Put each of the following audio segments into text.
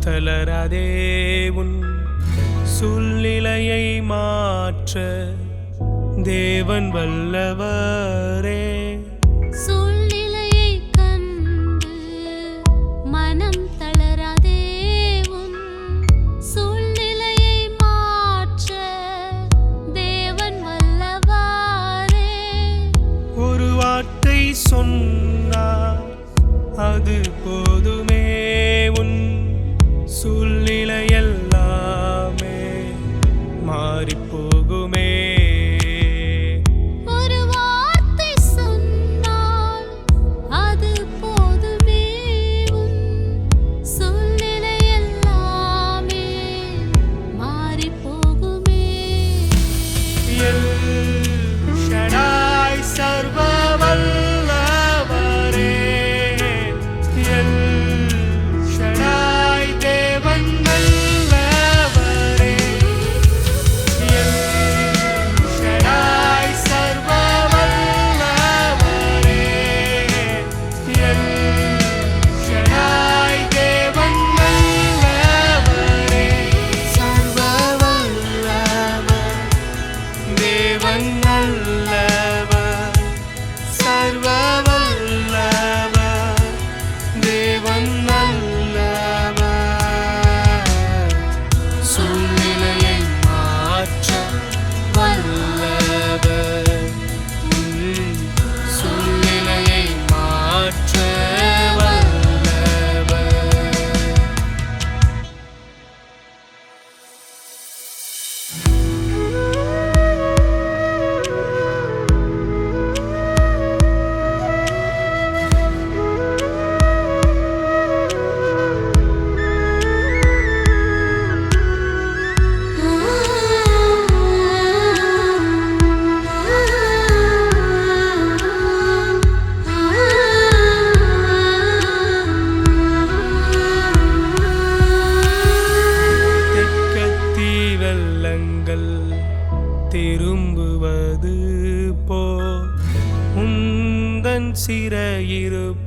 தளராதே உன் சூழ்நிலையை மாற்ற தேவன் வல்லவரே.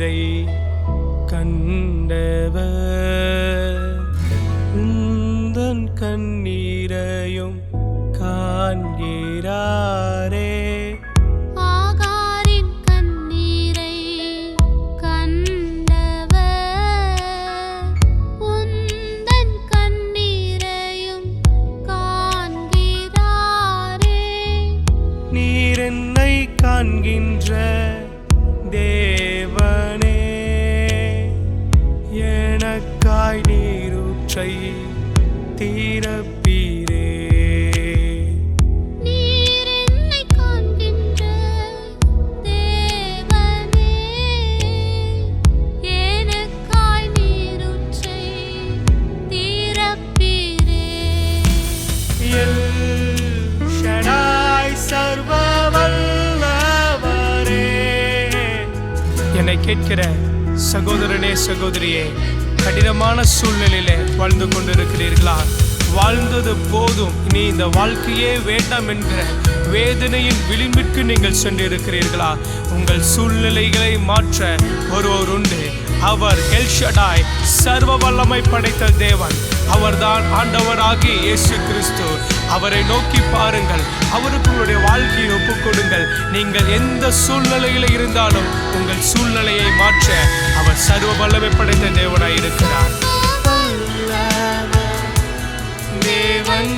உயிரை கண்டவர். உந்தன் கண்ணீரையும் காண்கிறாரே. கேட்கிற சகோதரனே சகோதரியே கடினமான சூழ்நிலையிலே வாழ்ந்து கொண்டிருக்கிறீர்களா? வாழ்ந்தது போதும். நீ இந்த வாழ்க்கையே வேண்டாம் என்கிற வேதனையின் விளிம்பிற்கு நீங்கள் சென்றிருக்கிறீர்களா? உங்கள் சூழ்நிலைகளை மாற்ற ஒருவர் உண்டு. அவர் எல்ஷடாய் சர்வ வல்லமை படைத்த தேவன். அவர்தான் ஆண்டவராகி இயேசு கிறிஸ்து. அவரை நோக்கி பாருங்கள். அவருக்கு உங்களுடைய வாழ்க்கையை ஒப்புக்கொடுங்கள். நீங்கள் எந்த சூழ்நிலையில் இருந்தாலும் உங்கள் சூழ்நிலையை மாற்ற அவர் சர்வ வல்லமை படைத்த தேவனாய் இருக்கிறார். தேவன்